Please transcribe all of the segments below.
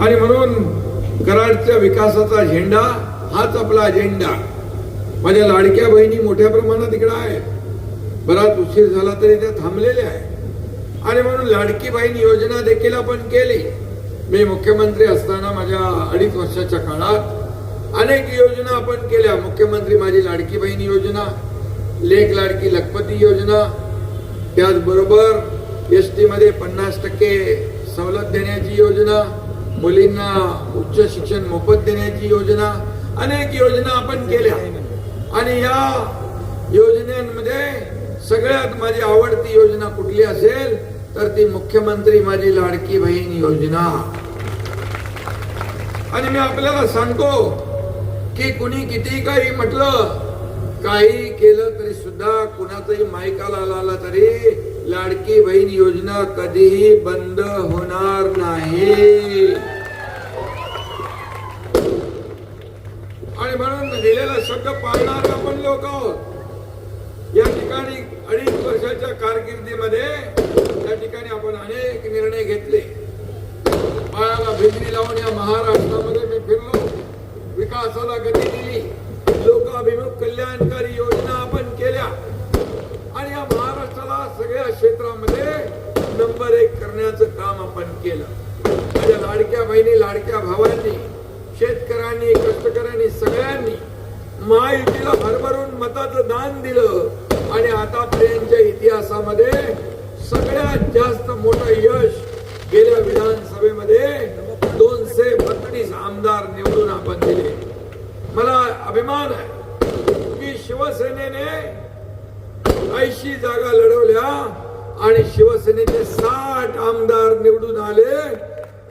आणि म्हणून कराडच्या विकासाचा झेंडा हाच आपला अजेंडा माझ्या लाडक्या बहिणी मोठ्या प्रमाणात इकडं आहेत बराच उशीर झाला तरी त्या थांबलेल्या आहेत. आणि म्हणून लाडकी बहीण योजना देखील आपण केली. मी मुख्यमंत्री असताना माझ्या अडीच वर्षाच्या काळात अनेक योजना आपण केल्या. मुख्यमंत्री माझी लाडकी बहीण योजना लेख लाडकी लखपती योजना त्याचबरोबर एस टीमध्ये पन्नास टक्के सवलत देण्याची योजना मुलींना उच्च शिक्षण मोफत देण्याची योजना अनेक योजना आपण केल्या. आणि या योजनेमध्ये सगळ्यात माझी आवडती योजना कुठली असेल तर ती मुख्यमंत्री माझी लाडकी बहीण योजना. आणि मी आपल्याला सांगतो की कुणी किती काही म्हटलं काही केलं तरी सुद्धा कुणाचंही मायकाला आला तरी लाडकी बहीण योजना कधीही बंद होणार नाही. आणि म्हणून दिलेला शब्द पाळणार आपण लोक आहोत. या ठिकाणी अडीच वर्षाच्या कारकिर्दीमध्ये त्या ठिकाणी आपण अनेक निर्णय घेतले. बाळाला भिजरी लावून या महाराष्ट्रामध्ये मी फिरलो. विकासाला गती दिली. लोकाभिमुख कल्याणकारी योजना आपण केल्या आणि या महाराष्ट्राला सगळ्या क्षेत्रामध्ये नंबर एक करण्याचं काम आपण केलं. माझ्या लाडक्या बहिणी लाडक्या भावांनी शेतकऱ्यांनी कष्टकऱ्यांनी सगळ्यांनी महायुतीला भरभरून मताचं दान दिलं. आणि आतापर्यंतच्या इतिहासामध्ये सगळ्यात जास्त मोठं यश गेल्या विधानसभेमध्ये दोनशे बत्तीस आमदार निवडून आपण दिले. मला अभिमान आहे की शिवसेनेने ऐंशी जागा लढवल्या. आणि शिवसेनेचे साठ आमदार निवडून आले.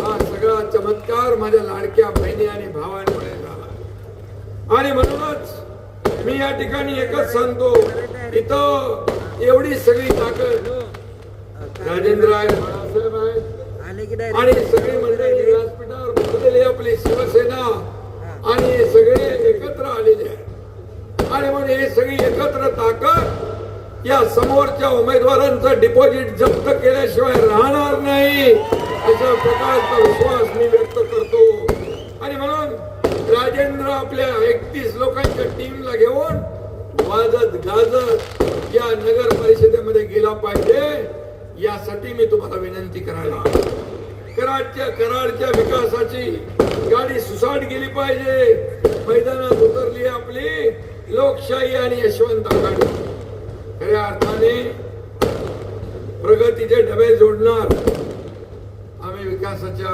हा सगळा चमत्कार माझ्या लाडक्या बहिणी आणि भावांमुळे झाला. आणि म्हणूनच मी या ठिकाणी एकच सांगतो इथं एवढी सगळी ताकद राजेंद्र आहे बाळासाहेब आहेत. आणि सगळी मंडळी व्यासपीठावर बसलेली आपली शिवसेना. आणि हे सगळे एकत्र आलेले आहेत. आणि म्हणून हे सगळी एकत्र ताकद या समोरच्या उमेदवारांचं डिपॉझिट जप्त केल्याशिवाय राहणार नाही अशा प्रकारचा विश्वास मी व्यक्त करतो. आणि म्हणून राजेंद्र आपल्या एकतीस लोकांच्या टीमला घेऊन वाजत गाजत या नगर परिषदेमध्ये गेला पाहिजे यासाठी मी तुम्हाला विनंती करायला कराडच्या कराडच्या विकासाची गाडी सुसाट गेली पाहिजे. मैदानात उतरली आपली लोकशाही आणि यशवंत आघाडी. खऱ्या अर्थाने प्रगतीचे डबे जोडणार आम्ही विकासाच्या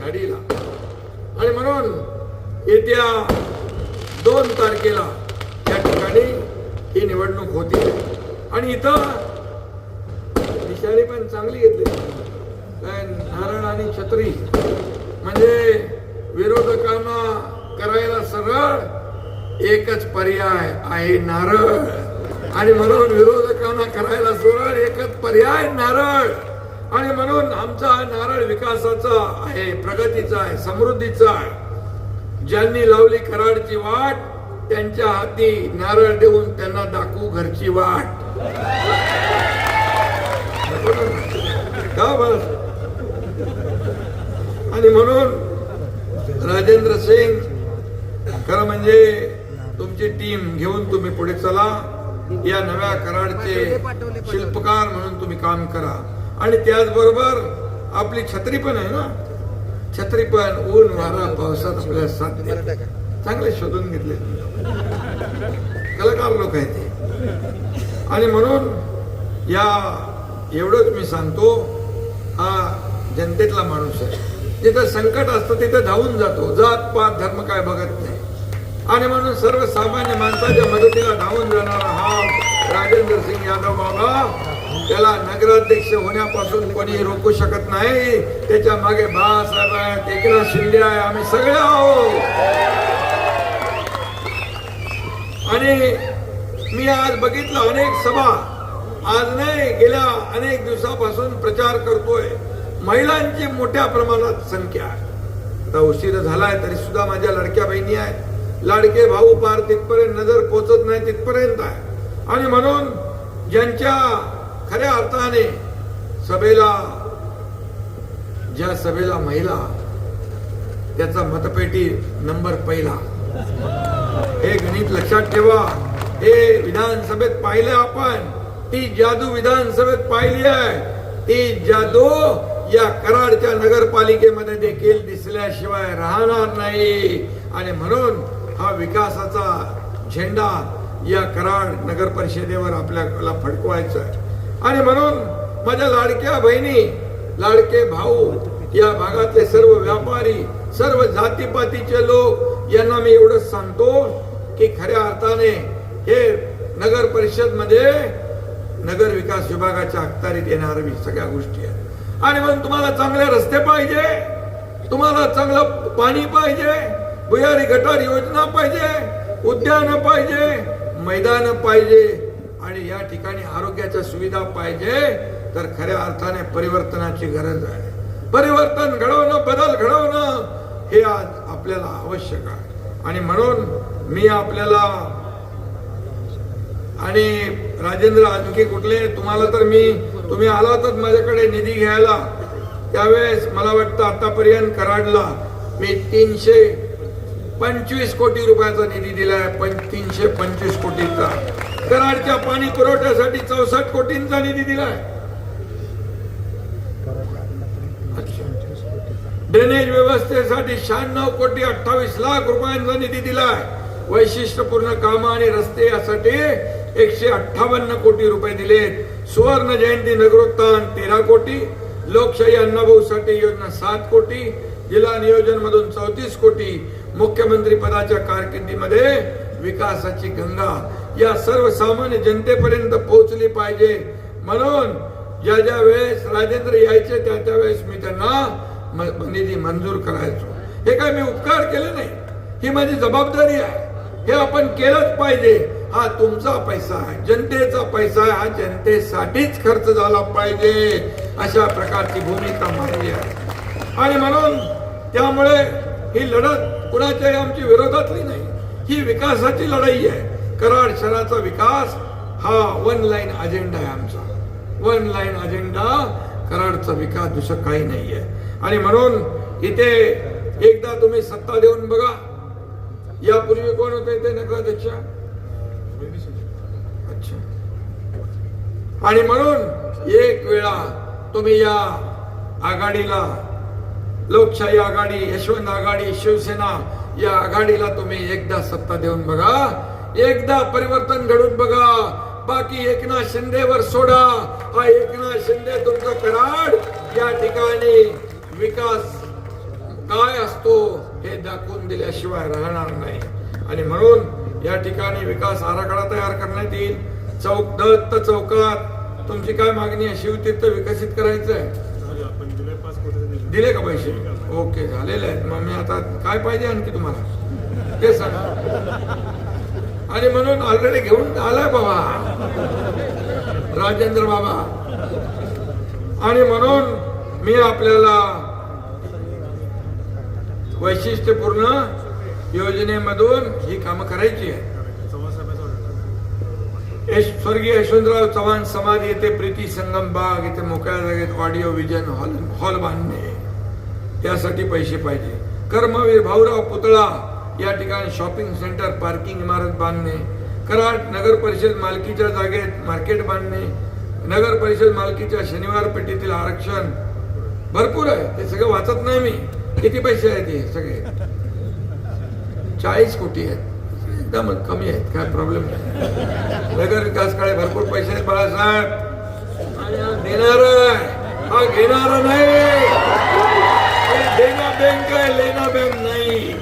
गाडीला आणि म्हणून येत्या दोन तारखेला त्या ठिकाणी ही निवडणूक होती. आणि इथं निशाणी पण चांगली घेतली काय नारळ आणि छत्री म्हणजे विरोधकांना करायला सरळ एकच पर्याय आहे नारळ. आणि म्हणून विरोधकांना करायला सरळ एकच पर्याय नारळ. आणि म्हणून आमचा नारळ विकासाचा आहे प्रगतीचा आहे समृद्धीचा आहे. ज्यांनी लावली कराडची वाट त्यांच्या हाती नारळ देऊन त्यांना दाखवू घरची वाट. का बस आणि म्हणून राजेंद्र सिंग खरं म्हणजे तुमची टीम घेऊन तुम्ही पुढे चला. या नव्या कराडचे शिल्पकार म्हणून तुम्ही काम करा. आणि त्याचबरोबर आपली छत्री पण आहे ना? छत्री पण ऊन वारा पावसात आपल्याला साथ चांगले शोधून घेतले कलाकार लोक आहेत ते. आणि म्हणून या एवढंच मी सांगतो हा जनतेतला माणूस आहे. जिथं संकट असतं तिथं धावून जातो. जात पात धर्म काय बघत नाही. आणि म्हणून सर्वसामान्य माणसाच्या मदतीला धावून जाणारा हा राजेंद्र सिंग यादव बाबा त्याला नगराध्यक्ष होण्यापासून कोणी रोखू शकत नाही. त्याच्यामागे बाळासाहेब आहेत एकनाथ शिंदे आहे आम्ही सगळे आहोत. आणि मी आज बघितलं अनेक सभा. आज नाही गेल्या अनेक दिवसापासून प्रचार करतोय. महिलांची मोठ्या प्रमाणात संख्या आहे. आता उशीर झालाय तरी सुद्धा माझ्या लडक्या बहिणी आहेत. लाडके भाऊ पार तिथपर्यंत नजर पोचत नाही तिथपर्यंत आहे. आणि म्हणून ज्यांच्या खऱ्या अर्थाने सभेला ज्या सभेला महिला त्याचा मतपेटी नंबर पहिला. हे गणित लक्षात ठेवा. हे विधानसभेत पाहिलं आपण. ती जादू विधानसभेत पाहिली आहे. ती जादू या कराडच्या नगरपालिकेमध्ये देखील दिसल्याशिवाय राहणार नाही. आणि म्हणून हा विकासाचा झेंडा या कराड नगर परिषदेवर आपल्याला फडकवायचा आहे. आणि म्हणून माझ्या लाडक्या बहिणी लाडके भाऊ या भागातले सर्व व्यापारी सर्व जातीपातीचे लोक यांना मी एवढंच सांगतो की खऱ्या अर्थाने हे नगर परिषदमध्ये नगर विकास विभागाच्या अखत्यारीत मी सगळ्या गोष्टी आहेत. आणि मग तुम्हाला चांगले रस्ते पाहिजे तुम्हाला चांगलं पाणी पाहिजे भुयारी गटार योजना पाहिजे उद्यान पाहिजे मैदान पाहिजे आणि या ठिकाणी आरोग्याच्या सुविधा पाहिजे तर खऱ्या अर्थाने परिवर्तनाची गरज आहे. परिवर्तन घडवणं बदल घडवणं हे आज आपल्याला आवश्यक आहे. आणि म्हणून मी आपल्याला आणि राजेंद्र आणखी कुठले तुम्हाला तर मी तुम्ही आला तर माझ्याकडे निधी घ्यायला. त्यावेळेस मला वाटतं आतापर्यंत कराडला मी तीनशे पंचवीस कोटी रुपयाचा निधी दिलाय पण तीनशे पंचवीस कोटीचा. कराडच्या पाणी पुरवठ्यासाठी चौसष्ट कोटींचा निधी दिलाय. ड्रेनेज व्यवस्थेसाठी शहाण्णव कोटी अठ्ठावीस लाख रुपयांचा निधी दिलाय. वैशिष्ट्यपूर्ण कामं आणि रस्ते यासाठी एकशे अठ्ठावन्न कोटी रुपये दिलेत. सुवर्ण जयंती नगरोत्थान तेरा कोटी. लोकशाही अण्णाभाऊ साठे योजना सात कोटी. जिल्हा नियोजन मधून चौतीस कोटी. मुख्यमंत्री पदाच्या कारकिर्दीमध्ये विकासाची गंगा या सर्वसामान्य जनतेपर्यंत पोहोचली पाहिजे. म्हणून ज्या ज्या वेळेस राजेंद्र यायचे त्या त्या वेळेस मी त्यांना निधी मंजूर करायचो. हे काय मी उपकार केले नाही? ही माझी जबाबदारी आहे. हे आपण केलंच पाहिजे. हा तुमचा पैसा आहे. जनतेचा पैसा आहे. हा जनतेसाठीच खर्च झाला पाहिजे. अशा प्रकारची भूमिका मांडली आहे. आणि म्हणून त्यामुळे ही लढत कुणाच्याही आमची विरोधातली नाही. ही विकासाची लढाई आहे. कराड शहराचा विकास हा वन लाईन अजेंडा आहे आमचा. वन लाईन अजेंडा कराडचा विकास दुसरं काही नाही आहे आणि म्हणून इथे एकदा तुम्ही सत्ता देऊन बघा. यापूर्वी कोण होते इथे नगराध्यक्ष? अच्छा. आणि म्हणून एक वेळा तुम्ही या आघाडीला लोकशाही आघाडी यशवंत आघाडी शिवसेना या आघाडीला तुम्ही एकदा सत्ता देऊन बघा. एकदा परिवर्तन घडून बघा. बाकी एकनाथ शिंदेवर सोडा. हा एकनाथ शिंदे तुमचा कराड. या ठिकाणी विकास काय असतो हे दाखवून दिल्याशिवाय राहणार नाही. आणि म्हणून या ठिकाणी विकास आराखडा तयार करण्यात येईल. चौक दत्त चौकात तुमची काय मागणी आहे? शिवतीर्थ विकसित करायचं आहे दिले का पैसे? ओके झालेले आहेत मग मी आता काय पाहिजे आणखी तुम्हाला? ते सांगा. आणि म्हणून ऑलरेडी घेऊन आलाय बाबा. राजेंद्र बाबा. आणि म्हणून मी आपल्याला वैशिष्ट्यपूर्ण योजनेमधून ही कामं करायची आहे यश- स्वर्गीय यशवंतराव चव्हाण समाधी येथे प्रीती संगम बाग इथे मोकळ्या जागेत ऑडिओ विजन हॉल हॉल बांधणे. त्यासाठी पैसे पाहिजे. कर्मवीर भाऊराव पुतळा या ठिकाणी शॉपिंग सेंटर पार्किंग इमारत बांधणे. कराड नगर परिषद मालकीच्या जागेत मार्केट बांधणे. नगर परिषद मालकीच्या शनिवार पेठेतील आरक्षण. भरपूर आहे. ते सगळं वाचत नाही मी. किती पैसे आहेत हे सगळे? चाळीस कोटी आहेत. एकदम कमी आहेत. काय प्रॉब्लेम नाही. नगर विकास काळे भरपूर पैसे आहेत बाळासाहेब. आणि देणार आहे. हा घेणार नाही. बँक आहे लेना बँक नाही.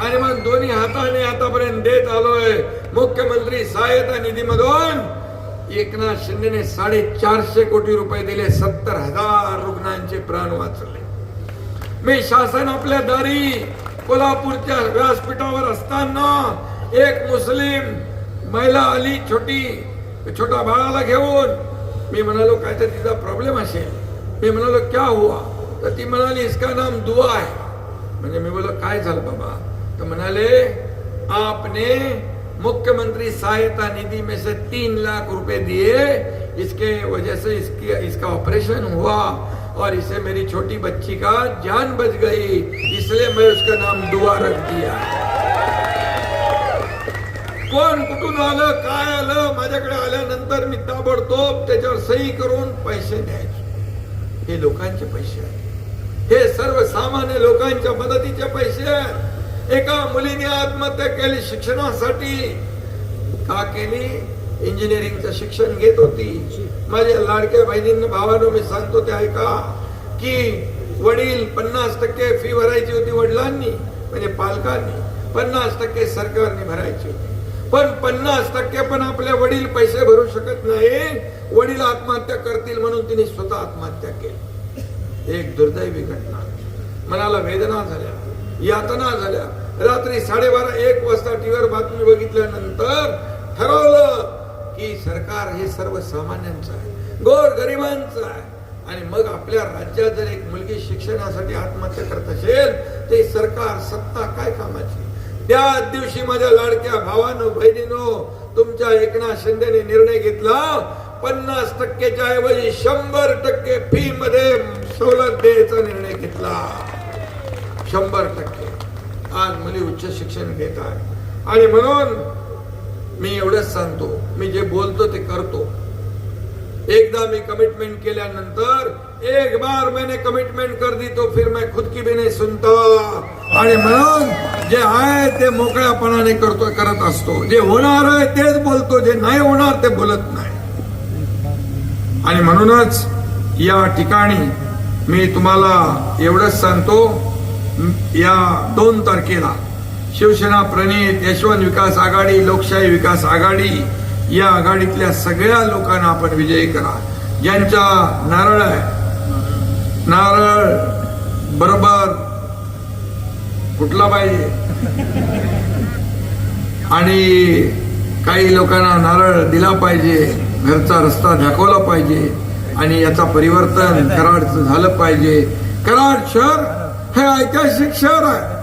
आणि मग दोन्ही हाताने आतापर्यंत देत आलोय मुख्यमंत्री सहायता निधीमधून. एकनाथ शिंदेने साडेचारशे कोटी रुपये दिले सत्तर हजार रुग्णांचे प्राण वाचले. मी शासन आपल्या दारी कोल्हापूरच्या व्यासपीठावर असताना एक मुस्लिम महिला आली छोटी छोटा बाळाला घेऊन. मी म्हणालो काय तर तिचा प्रॉब्लेम असेल. मी म्हणालो क्या हुआ? तर ती म्हणाली इसका नाम दुआ आहे म्हणजे मी बोलो काय झालं बाबा? तर म्हणाले आपने मुख्यमंत्री सहायता निधि में से तीन लाख रुपए दिए। इसके वजह से इसकी इसका ऑपरेशन हुआ और इसे मेरी छोटी बच्ची का जान बच गई। इसलिए मैं उसका नाम दुआ रख दिया. कोण कुठून आलं काय आलं? माझ्याकडे आल्यानंतर मी ताबडतोब त्याच्यावर सही करून पैसे द्यायचे. हे लोकांचे पैसे आहेत. हे सर्वसामान्य लोकांच्या मदतीचे पैसे आहेत. एका मुलीने आत्महत्या केली शिक्षणासाठी. का केली इंजिनिअरिंगचं शिक्षण घेत होती. माझ्या लाडक्या बहिणींना भावानं मी सांगतो ते ऐका की वडील पन्नास टक्के फी भरायची होती वडिलांनी म्हणजे पालकांनी. पन्नास टक्के सरकारने भरायची होती. पण पन्नास टक्के पण आपले वडील पैसे भरू शकत नाही. वडील आत्महत्या करतील म्हणून तिने स्वतः आत्महत्या केली. एक दुर्दैवी घटना. मनाला वेदना झाल्या. यातना झाल्या. रात्री साडेबारा एक वाजता टीव्हीवर बातमी बघितल्यानंतर ठरवलं की सरकार हे सर्वसामान्यांचं आहे. गोर गरिबांचं आहे. आणि मग आपल्या राज्यात जर एक मुलगी शिक्षणासाठी आत्महत्या करत असेल ते सरकार सत्ता काय कामाची? त्या दिवशी माझ्या लाडक्या भावानो बहिणीनो तुमच्या एकनाथ शिंदेने निर्णय घेतला पन्नास टक्केच्या ऐवजी शंभर टक्के फी मध्ये सवलत द्यायचा निर्णय घेतला. शंभर टक्के. आज मुली उच्च शिक्षण घेत आहे आणि म्हणून मी एवढंच सांगतो. मी जे बोलतो ते करतो. एकदा मी कमिटमेंट केल्यानंतर एक बार मैंने कमिटमेंट कर दी तो फिर मैं खुद की भी नाही सुनता. आणि म्हणून जे आहे ते मोकळ्यापणाने करतो करत असतो. जे होणार आहे तेच बोलतो. जे नाही होणार ते बोलत नाही. आणि म्हणूनच या ठिकाणी मी तुम्हाला एवढंच सांगतो या दोन तारखेला शिवसेना प्रणित यशवंत विकास आघाडी लोकशाही विकास आघाडी या आघाडीतल्या सगळ्या लोकांना आपण विजयी करा. ज्यांच्या नारळ आहे नारळ बरोबर कुठला पाहिजे. आणि काही लोकांना नारळ दिला पाहिजे. घरचा रस्ता दाखवला पाहिजे आणि याचा परिवर्तन कराडचं झालं पाहिजे. कराड शहर हे ऐतिहासिक शहर आहे.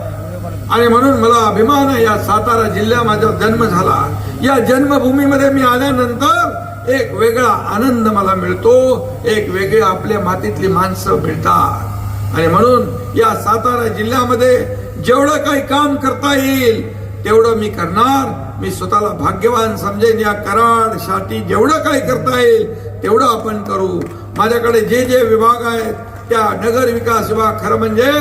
आणि म्हणून मला अभिमान आहे या सातारा जिल्ह्या माझा जन्म झाला. या जन्मभूमीमध्ये मी आल्यानंतर एक वेगळा आनंद मला मिळतो. एक वेगळे आपल्या मातीतली माणसं मिळतात. आणि म्हणून या सातारा जिल्ह्यामध्ये जेवढं काही काम करता येईल तेवढं मी करणार. मी स्वतःला भाग्यवान समजेन या कराडसाठी जेवढं काही करता येईल तेवढं आपण करू. माझ्याकडे जे जे विभाग आहेत त्या नगर विकास विभाग खरं म्हणजे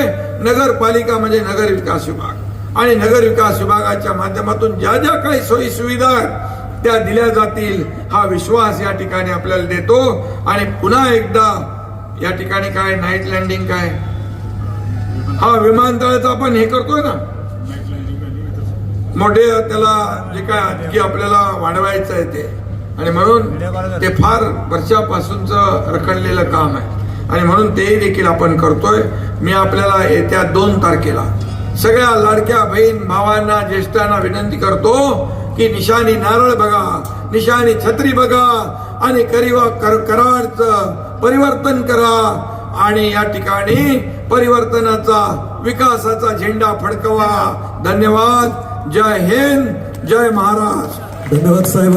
नगरपालिका म्हणजे नगर विकास विभाग. आणि नगर विकास विभागाच्या माध्यमातून ज्या ज्या काही सोयी सुविधा त्या दिल्या जातील हा विश्वास या ठिकाणी आपल्याला देतो. आणि पुन्हा एकदा या ठिकाणी काय नाईट लँडिंग काय? हा विमानतळाचं आपण हे करतोय ना? मोठे त्याला जे काय आणखी आपल्याला वाढवायचं आहे ते. आणि म्हणून ते फार वर्षापासूनच रखडलेलं काम आहे. आणि म्हणून तेही देखील आपण करतोय. मी आपल्याला येत्या दोन तारखेला सगळ्या लाडक्या बहीण भावांना ज्येष्ठांना विनंती करतो की निशाणी नारळ बघा निशाणी छत्री बघा आणि करिवा कर कराडचं परिवर्तन करा. आणि या ठिकाणी परिवर्तनाचा विकासाचा झेंडा फडकवा. धन्यवाद. जय हिंद जय महाराज. धन्यवाद साहेब